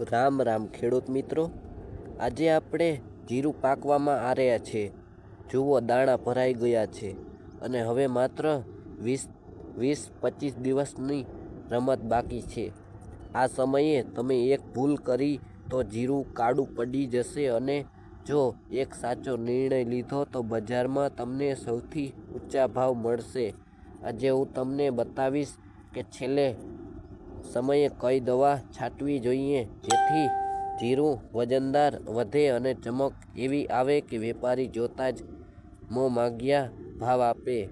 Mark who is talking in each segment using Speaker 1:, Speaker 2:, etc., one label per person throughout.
Speaker 1: રામ રામ ખેડૂત મિત્રો. આજે આપણે જીરું પાકવામાં આ રહ્યા છે. જુઓ, દાણા ભરાઈ ગયા છે અને હવે માત્ર વીસ વીસ, પચીસ દિવસની રમત બાકી છે. આ સમયે તમે એક ભૂલ કરી તો જીરું કાળું પડી જશે અને જો એક સાચો નિર્ણય લીધો તો બજારમાં તમને સૌથી ઊંચા ભાવ મળશે. આજે હું તમને બતાવીશ કે છેલ્લે સમયે કઈ દવા છાંટવી જોઈએ? જેથી જીરું વજનદાર વધે અને ચમક એવી આવે કે વેપારી જોતા જ મો માગ્યા ભાવ આપે.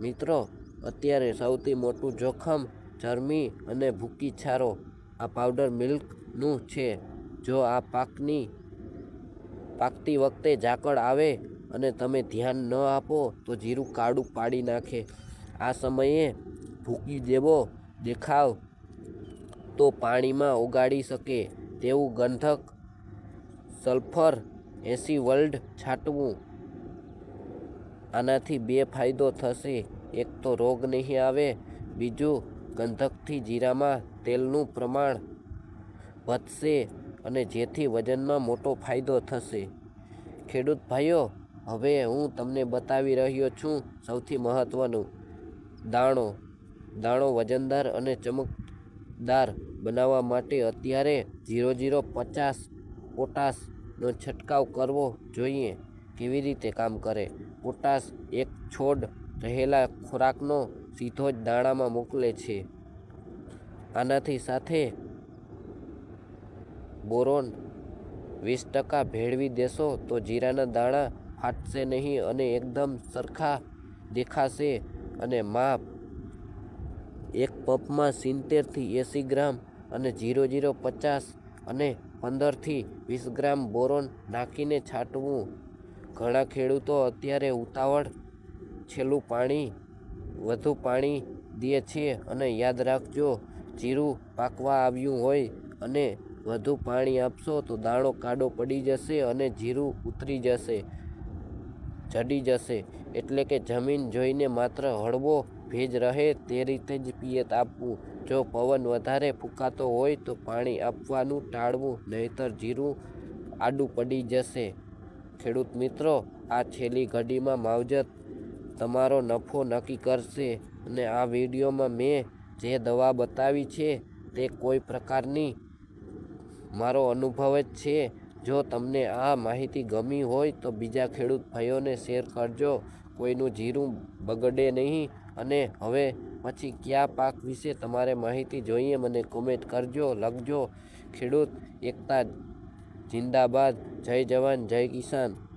Speaker 1: મિત્રો, અત્યારે સૌથી મોટું જોખમ ચરમી અને ભૂકી છારો. આ પાવડર મિલ્કનું છે. જો આ પાકની પાકતી વખતે ઝાકળ આવે અને તમે ધ્યાન ન આપો, તો જીરું કાળું પાડી નાખે. આ સમયે ભૂકી જેવો દેખાવ તો પાણીમાં ઓગાળી શકે તેવું ગંધક સલ્ફર એસી વર્લ્ડ છાંટવું. આનાથી બે ફાયદો થશે. એક તો રોગ નહીં આવે, બીજું ગંધકથી જીરામાં તેલનું પ્રમાણ વધશે અને જેથી વજનમાં મોટો ફાયદો થશે. ખેડૂત ભાઈઓ, હવે હું તમને બતાવી રહ્યો છું સૌથી મહત્ત્વનું દાણો. દાણો વજનદાર અને ચમકદાર બનાવવા માટે અત્યારે ઝીરો ઝીરો પચાસ પોટાશનો છંટકાવ કરવો જોઈએ. કેવી રીતે કામ કરે? પોટાશ એક છોડ રહેલા ખોરાકનો સીધો જ દાણામાં મોકલે છે. આનાથી સાથે બોરોન વીસ ટકા ભેળવી દેશો તો જીરાના દાણા ફાટશે નહીં અને એકદમ સરખા દેખાશે. અને માપ એક પપમાં સિત્તેરથી એંસી ગ્રામ અને જીરો જીરો પચાસ અને પંદરથી વીસ ગ્રામ બોરોન નાખીને છાંટવું. ઘણા ખેડૂતો અત્યારે ઉતાવળ છેલ્લું પાણી, વધુ પાણી દે છે અને યાદ રાખજો, જીરું પાકવા આવ્યું હોય અને વધુ પાણી આપશો તો દાણો કાડો પડી જશે અને જીરું ઉતરી જશે. ચડી જશે. એટલે કે જમીન જોઈને માત્ર હળવો ભેજ રહે તે રીતે જ પિયત આપવું. જો પવન વધારે ફૂંકાતો હોય તો પાણી આપવાનું ટાળવું, નહીંતર જીરું આડું પડી જશે. ખેડૂત મિત્રો, આ છેલ્લી ઘડીમાં માવજત તમારો નફો નક્કી કરશે અને આ વિડીયોમાં મેં જે દવા બતાવી છે તે કોઈ પ્રકારની મારો અનુભવ જ છે. જો તમને આ માહિતી ગમી હોય તો બીજા ખેડૂત ભાઈઓને શેર કરજો. કોઈનું જીરું બગડે નહીં અને હવે પછી કયા પાક વિશે તમારે માહિતી જોઈએ મને કોમેન્ટ કરજો, લખજો. ખેડૂત એકતા, જિંદાબાદ. જય જવાન, જય કિસાન.